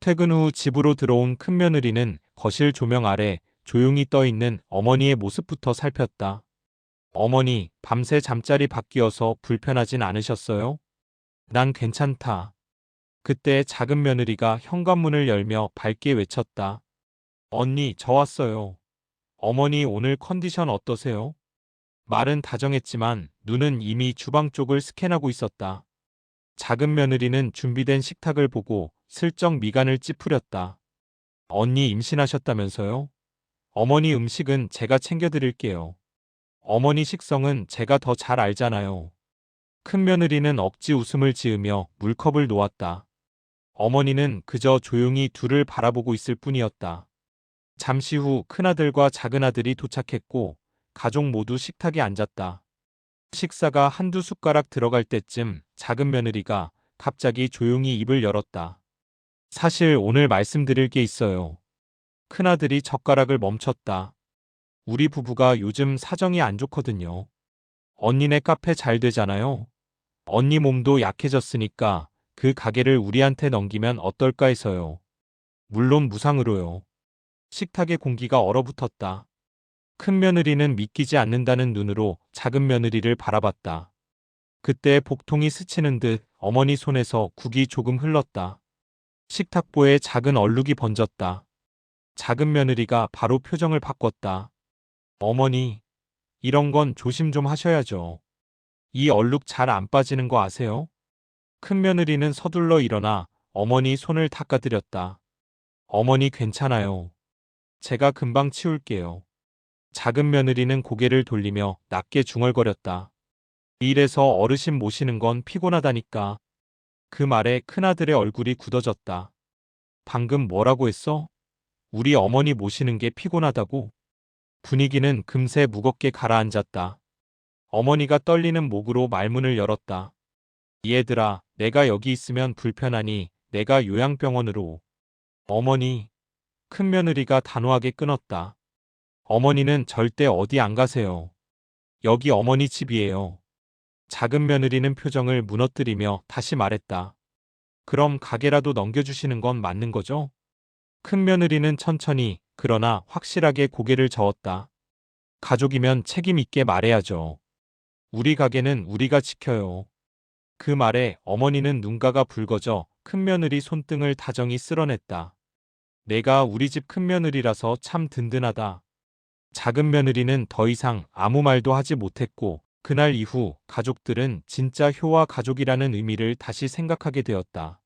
퇴근 후 집으로 들어온 큰며느리는 거실 조명 아래 조용히 떠 있는 어머니의 모습부터 살폈다. 어머니, 밤새 잠자리 바뀌어서 불편하진 않으셨어요? 난 괜찮다. 그때 작은 며느리가 현관문을 열며 밝게 외쳤다. 언니, 저 왔어요. 어머니 오늘 컨디션 어떠세요? 말은 다정했지만 눈은 이미 주방 쪽을 스캔하고 있었다. 작은 며느리는 준비된 식탁을 보고 슬쩍 미간을 찌푸렸다. 언니 임신하셨다면서요? 어머니 음식은 제가 챙겨드릴게요. 어머니 식성은 제가 더 잘 알잖아요. 큰 며느리는 억지 웃음을 지으며 물컵을 놓았다. 어머니는 그저 조용히 둘을 바라보고 있을 뿐이었다. 잠시 후 큰아들과 작은아들이 도착했고 가족 모두 식탁에 앉았다. 식사가 한두 숟가락 들어갈 때쯤 작은 며느리가 갑자기 조용히 입을 열었다. 사실 오늘 말씀드릴 게 있어요. 큰아들이 젓가락을 멈췄다. 우리 부부가 요즘 사정이 안 좋거든요. 언니네 카페 잘 되잖아요. 언니 몸도 약해졌으니까 그 가게를 우리한테 넘기면 어떨까 해서요. 물론 무상으로요. 식탁의 공기가 얼어붙었다. 큰 며느리는 믿기지 않는다는 눈으로 작은 며느리를 바라봤다. 그때 복통이 스치는 듯 어머니 손에서 국이 조금 흘렀다. 식탁보에 작은 얼룩이 번졌다. 작은 며느리가 바로 표정을 바꿨다. 어머니, 이런 건 조심 좀 하셔야죠. 이 얼룩 잘 안 빠지는 거 아세요? 큰 며느리는 서둘러 일어나 어머니 손을 닦아드렸다. 어머니 괜찮아요. 제가 금방 치울게요. 작은 며느리는 고개를 돌리며 낮게 중얼거렸다. 일에서 어르신 모시는 건 피곤하다니까. 그 말에 큰아들의 얼굴이 굳어졌다. 방금 뭐라고 했어? 우리 어머니 모시는 게 피곤하다고? 분위기는 금세 무겁게 가라앉았다. 어머니가 떨리는 목으로 말문을 열었다. 얘들아, 내가 여기 있으면 불편하니 내가 요양병원으로. 어머니, 큰 며느리가 단호하게 끊었다. 어머니는 절대 어디 안 가세요. 여기 어머니 집이에요. 작은 며느리는 표정을 무너뜨리며 다시 말했다. 그럼 가게라도 넘겨주시는 건 맞는 거죠? 큰 며느리는 천천히 그러나 확실하게 고개를 저었다. 가족이면 책임 있게 말해야죠. 우리 가게는 우리가 지켜요. 그 말에 어머니는 눈가가 붉어져 큰 며느리 손등을 다정히 쓸어냈다. 내가 우리 집 큰 며느리라서 참 든든하다. 작은 며느리는 더 이상 아무 말도 하지 못했고 그날 이후 가족들은 진짜 효와 가족이라는 의미를 다시 생각하게 되었다.